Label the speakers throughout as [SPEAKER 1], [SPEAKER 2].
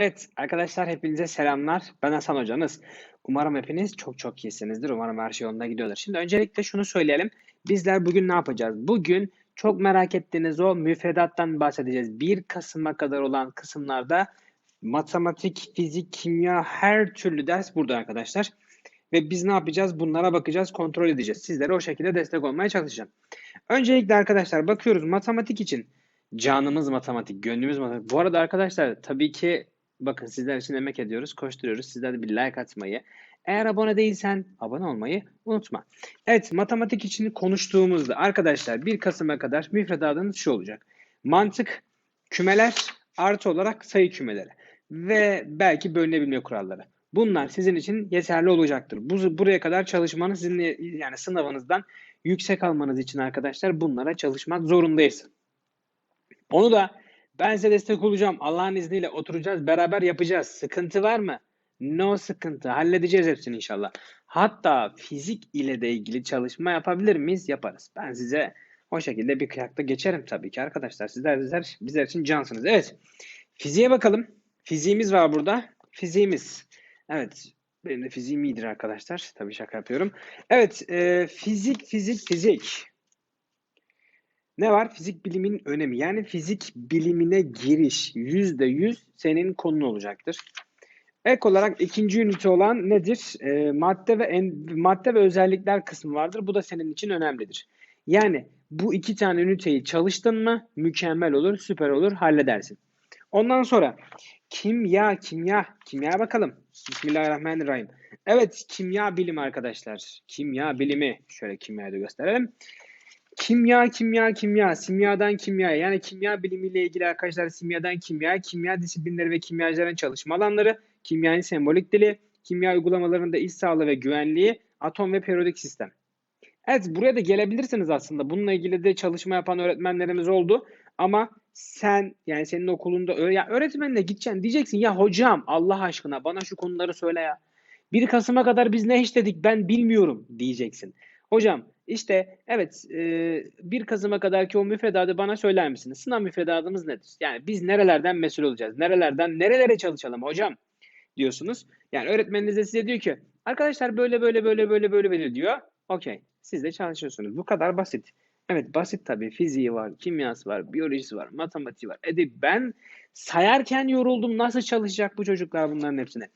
[SPEAKER 1] Evet arkadaşlar hepinize selamlar. Ben Hasan hocanız. Umarım hepiniz çok çok iyisinizdir. Umarım her şey yolunda gidiyordur. Şimdi öncelikle şunu söyleyelim. Bizler bugün ne yapacağız? Bugün çok merak ettiğiniz o müfredattan bahsedeceğiz. 1 Kasım'a kadar olan kısımlarda matematik, fizik, kimya her türlü ders burada arkadaşlar. Ve biz ne yapacağız? Bunlara bakacağız, kontrol edeceğiz. Sizlere o şekilde destek olmaya çalışacağım. Öncelikle arkadaşlar bakıyoruz matematik için. Canımız matematik, gönlümüz matematik. Bu arada arkadaşlar tabii ki bakın sizler için emek ediyoruz, koşturuyoruz. Sizler de bir like atmayı. Eğer abone değilsen abone olmayı unutma. Evet matematik için konuştuğumuzda arkadaşlar 1 Kasım'a kadar müfredatınız şu olacak. Mantık, kümeler artı olarak sayı kümeleri ve belki bölünebilme kuralları. Bunlar sizin için yeterli olacaktır. Bu, buraya kadar çalışmanız sizin yani sınavınızdan yüksek almanız için arkadaşlar bunlara çalışmak zorundayız. Onu da ben size destek olacağım. Allah'ın izniyle oturacağız, beraber yapacağız. Sıkıntı var mı? No sıkıntı. Halledeceğiz hepsini inşallah. Hatta fizik ile de ilgili çalışma yapabilir miyiz? Yaparız. Ben size o şekilde bir kıyakta geçerim tabii ki arkadaşlar. Sizler, bizler, bizler için cansınız. Evet. Fiziğe bakalım. Fiziğimiz var burada. Fiziğimiz. Evet. Benim de fiziğim iyidir arkadaşlar. Tabii şaka yapıyorum. Evet. E, fizik, fizik, fizik. Ne var? Fizik bilimin önemi. Yani fizik bilimine giriş yüzde yüz senin konun olacaktır. Ek olarak ikinci ünite olan nedir? E, madde ve en, madde ve özellikler kısmı vardır. Bu da senin için önemlidir. Yani bu iki tane üniteyi çalıştın mı mükemmel olur, süper olur, halledersin. Ondan sonra kimya, kimya, kimya bakalım. Bismillahirrahmanirrahim. Evet, kimya bilim arkadaşlar. Kimya bilimi. Şöyle kimyayı da gösterelim. Kimya, kimya, kimya, simyadan kimyaya yani kimya bilimiyle ilgili arkadaşlar simyadan kimya, kimya disiplinleri ve kimyacıların çalışma alanları, kimyanın sembolik dili, kimya uygulamalarında iş sağlığı ve güvenliği, atom ve periyodik sistem. Evet buraya da gelebilirsiniz aslında. Bununla ilgili de çalışma yapan öğretmenlerimiz oldu. Ama sen yani senin okulunda ya öğretmenle gideceksin diyeceksin ya hocam Allah aşkına bana şu konuları söyle ya. 1 Kasım'a kadar biz ne işledik ben bilmiyorum diyeceksin. Hocam işte evet e, 1 Kasım'a kadarki o müfredatı bana söyler misiniz? Sınav müfredatımız nedir? Yani biz nerelerden mesul olacağız? Nerelerden nerelere çalışalım hocam? Diyorsunuz. Yani öğretmeniniz de size diyor ki arkadaşlar böyle böyle böyle böyle böyle böyle diyor. Okey. Siz de çalışıyorsunuz. Bu kadar basit. Evet basit tabii. Fiziği var, kimyası var, biyolojisi var, matematiği var. Edip ben sayarken yoruldum. Nasıl çalışacak bu çocuklar bunların hepsine?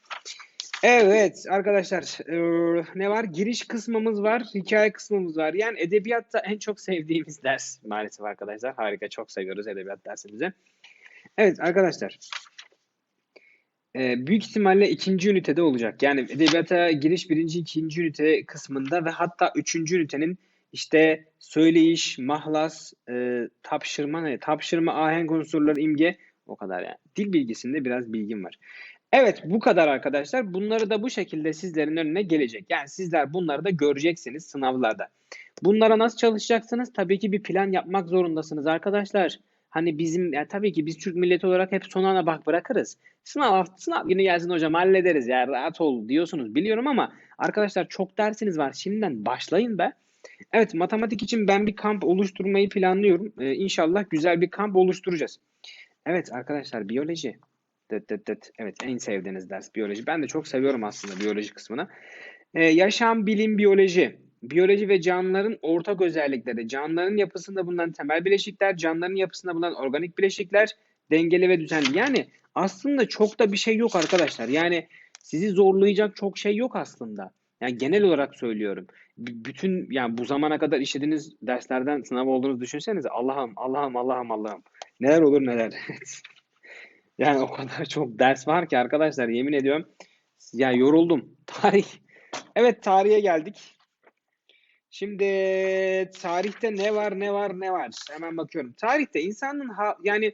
[SPEAKER 1] Evet arkadaşlar e, ne var? Giriş kısmımız var, hikaye kısmımız var. Yani edebiyatta en çok sevdiğimiz ders maalesef arkadaşlar. Harika çok seviyoruz edebiyat dersimizi. Evet arkadaşlar e, büyük ihtimalle ikinci ünitede olacak. Yani edebiyata giriş birinci, ikinci ünite kısmında ve hatta üçüncü ünitenin işte söyleyiş, mahlas, e, tapşırma ne? Tapşırma, ahenk unsurları, imge o kadar yani. Dil bilgisinde biraz bilgim var. Evet bu kadar arkadaşlar. Bunları da bu şekilde sizlerin önüne gelecek. Yani sizler bunları da göreceksiniz sınavlarda. Bunlara nasıl çalışacaksınız? Tabii ki bir plan yapmak zorundasınız arkadaşlar. Hani bizim yani tabii ki biz Türk milleti olarak hep son ana bak bırakırız. Sınav sınav günü gelsin hocam hallederiz ya rahat ol diyorsunuz biliyorum ama arkadaşlar çok dersiniz var. Şimdiden başlayın be. Evet matematik için ben bir kamp oluşturmayı planlıyorum. Ee, inşallah güzel bir kamp oluşturacağız. Evet arkadaşlar biyoloji. Dıt dıt dıt. Evet en sevdiğiniz ders biyoloji. Ben de çok seviyorum aslında biyoloji kısmını. Ee, yaşam, bilim, biyoloji. Biyoloji ve canlıların ortak özellikleri. Canlıların yapısında bulunan temel bileşikler, canlıların yapısında bulunan organik bileşikler, dengeli ve düzenli. Yani aslında çok da bir şey yok arkadaşlar. Yani sizi zorlayacak çok şey yok aslında. Yani genel olarak söylüyorum. B- bütün yani bu zamana kadar işlediğiniz derslerden sınav olduğunuzu düşünsenize. Allah'ım, Allah'ım, Allah'ım, Allah'ım. Neler olur neler. Yani o kadar çok ders var ki arkadaşlar yemin ediyorum. Ya yoruldum. Tarih. Evet tarihe geldik. Şimdi tarihte ne var ne var ne var hemen bakıyorum. Tarihte insanın ha, yani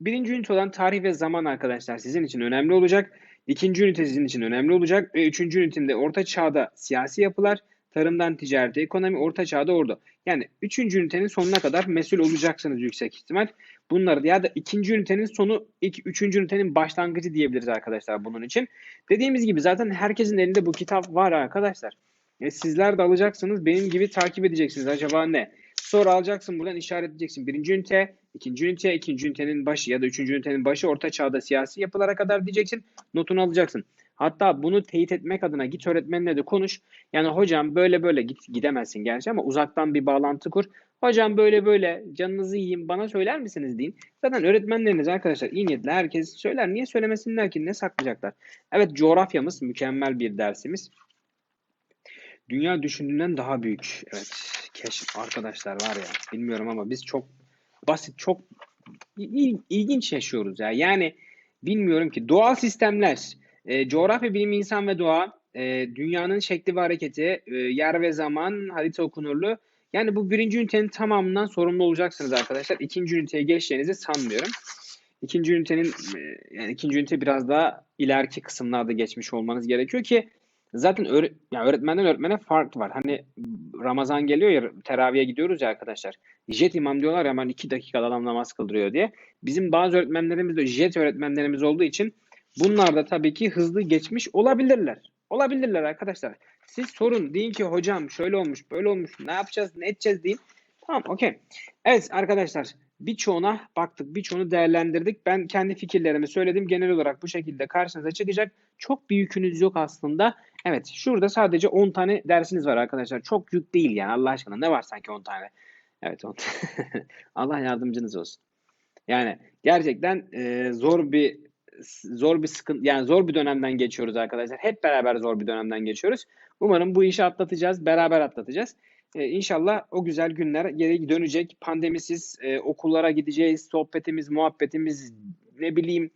[SPEAKER 1] birinci ünite olan tarih ve zaman arkadaşlar sizin için önemli olacak. İkinci ünite sizin için önemli olacak. Ve üçüncü ünitinde orta çağda siyasi yapılar, tarımdan ticarete, ekonomi, orta çağda ordu. Yani üçüncü ünitenin sonuna kadar mesul olacaksınız yüksek ihtimal. Bunları ya da ikinci ünitenin sonu, ilk, üçüncü ünitenin başlangıcı diyebiliriz arkadaşlar bunun için. Dediğimiz gibi zaten herkesin elinde bu kitap var arkadaşlar. E, sizler de alacaksınız. Benim gibi takip edeceksiniz. Acaba ne? Sonra alacaksın buradan işaretleyeceksin. Birinci ünite, ikinci ünite, ikinci ünitenin başı ya da üçüncü ünitenin başı orta çağda siyasi yapılara kadar diyeceksin. Notunu alacaksın. Hatta bunu teyit etmek adına git öğretmenine de konuş. Yani hocam böyle böyle git gidemezsin gerçi ama uzaktan bir bağlantı kur. Hocam böyle böyle canınızı yiyeyim bana söyler misiniz deyin. Zaten öğretmenleriniz arkadaşlar iyi niyetli herkes söyler. Niye söylemesinler ki ne saklayacaklar? Evet coğrafyamız mükemmel bir dersimiz. Dünya düşündüğünden daha büyük. Evet keşif arkadaşlar var ya bilmiyorum ama biz çok basit çok il- ilginç yaşıyoruz ya. Yani bilmiyorum ki doğal sistemler, e, coğrafya bilimi insan ve doğa, e, dünyanın şekli ve hareketi, e, yer ve zaman, harita okunurlu. Yani bu birinci ünitenin tamamından sorumlu olacaksınız arkadaşlar. İkinci üniteye geçeceğinizi sanmıyorum. İkinci ünitenin e, yani ikinci ünite biraz daha ileriki kısımlarda geçmiş olmanız gerekiyor ki zaten öğre- yani öğretmenden öğretmene fark var. Hani Ramazan geliyor ya teraviye gidiyoruz ya arkadaşlar. Jet imam diyorlar ya hemen iki dakikada adam namaz kıldırıyor diye. Bizim bazı öğretmenlerimiz de jet öğretmenlerimiz olduğu için bunlar da tabii ki hızlı geçmiş olabilirler. Olabilirler arkadaşlar. Siz sorun deyin ki hocam şöyle olmuş böyle olmuş ne yapacağız ne edeceğiz deyin. Tamam okey. Evet arkadaşlar birçoğuna baktık birçoğunu değerlendirdik. Ben kendi fikirlerimi söyledim. Genel olarak bu şekilde karşınıza çıkacak. Çok bir yükünüz yok aslında. Evet şurada sadece 10 tane dersiniz var arkadaşlar. Çok yük değil yani Allah aşkına. Ne var sanki 10 tane? Evet 10 Allah yardımcınız olsun. Yani gerçekten e, zor bir zor bir sıkıntı yani zor bir dönemden geçiyoruz arkadaşlar. Hep beraber zor bir dönemden geçiyoruz. Umarım bu işi atlatacağız, beraber atlatacağız. Ee, inşallah o güzel günler geri dönecek. Pandemisiz e, okullara gideceğiz. Sohbetimiz, muhabbetimiz, ne bileyim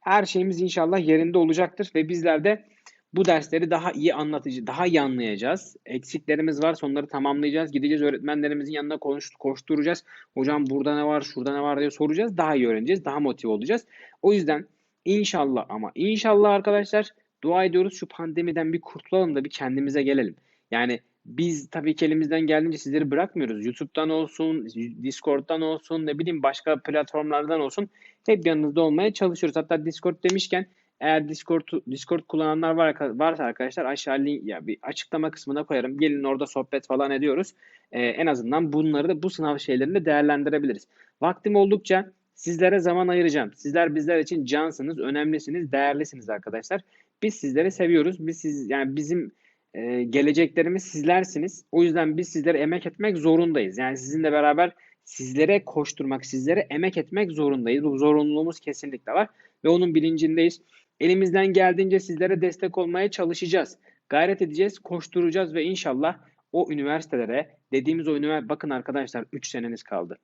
[SPEAKER 1] her şeyimiz inşallah yerinde olacaktır ve bizler de bu dersleri daha iyi anlatıcı, daha iyi anlayacağız. Eksiklerimiz var, onları tamamlayacağız. Gideceğiz öğretmenlerimizin yanına konuş, koşturacağız. Hocam burada ne var, şurada ne var diye soracağız. Daha iyi öğreneceğiz, daha motive olacağız. O yüzden inşallah ama inşallah arkadaşlar dua ediyoruz şu pandemiden bir kurtulalım da bir kendimize gelelim. Yani biz tabii ki elimizden geldiğince sizleri bırakmıyoruz. YouTube'dan olsun, Discord'dan olsun, ne bileyim başka platformlardan olsun hep yanınızda olmaya çalışıyoruz. Hatta Discord demişken eğer Discord Discord kullananlar var, varsa arkadaşlar aşağı link ya bir açıklama kısmına koyarım. Gelin orada sohbet falan ediyoruz. Ee, en azından bunları da bu sınav şeylerini de değerlendirebiliriz. Vaktim oldukça sizlere zaman ayıracağım. Sizler bizler için cansınız, önemlisiniz, değerlisiniz arkadaşlar. Biz sizleri seviyoruz. Biz siz yani bizim e, geleceklerimiz sizlersiniz. O yüzden biz sizlere emek etmek zorundayız. Yani sizinle beraber sizlere koşturmak, sizlere emek etmek zorundayız. Bu zorunluluğumuz kesinlikle var ve onun bilincindeyiz. Elimizden geldiğince sizlere destek olmaya çalışacağız. Gayret edeceğiz, koşturacağız ve inşallah o üniversitelere dediğimiz o üniversite bakın arkadaşlar 3 seneniz kaldı.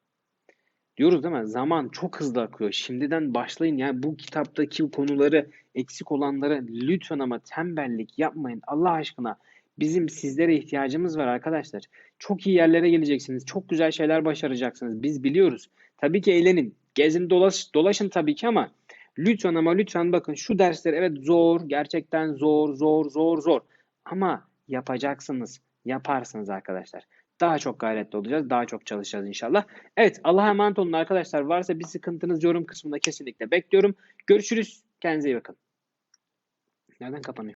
[SPEAKER 1] Diyoruz değil mi? Zaman çok hızlı akıyor. Şimdiden başlayın. Yani bu kitaptaki konuları eksik olanları lütfen ama tembellik yapmayın. Allah aşkına bizim sizlere ihtiyacımız var arkadaşlar. Çok iyi yerlere geleceksiniz. Çok güzel şeyler başaracaksınız. Biz biliyoruz. Tabii ki eğlenin. Gezin dolaş, dolaşın tabii ki ama lütfen ama lütfen bakın şu dersler evet zor. Gerçekten zor zor zor zor. Ama yapacaksınız. Yaparsınız arkadaşlar. Daha çok gayretli olacağız. Daha çok çalışacağız inşallah. Evet Allah'a emanet olun arkadaşlar. Varsa bir sıkıntınız yorum kısmında kesinlikle bekliyorum. Görüşürüz. Kendinize iyi bakın. Nereden kapanıyor?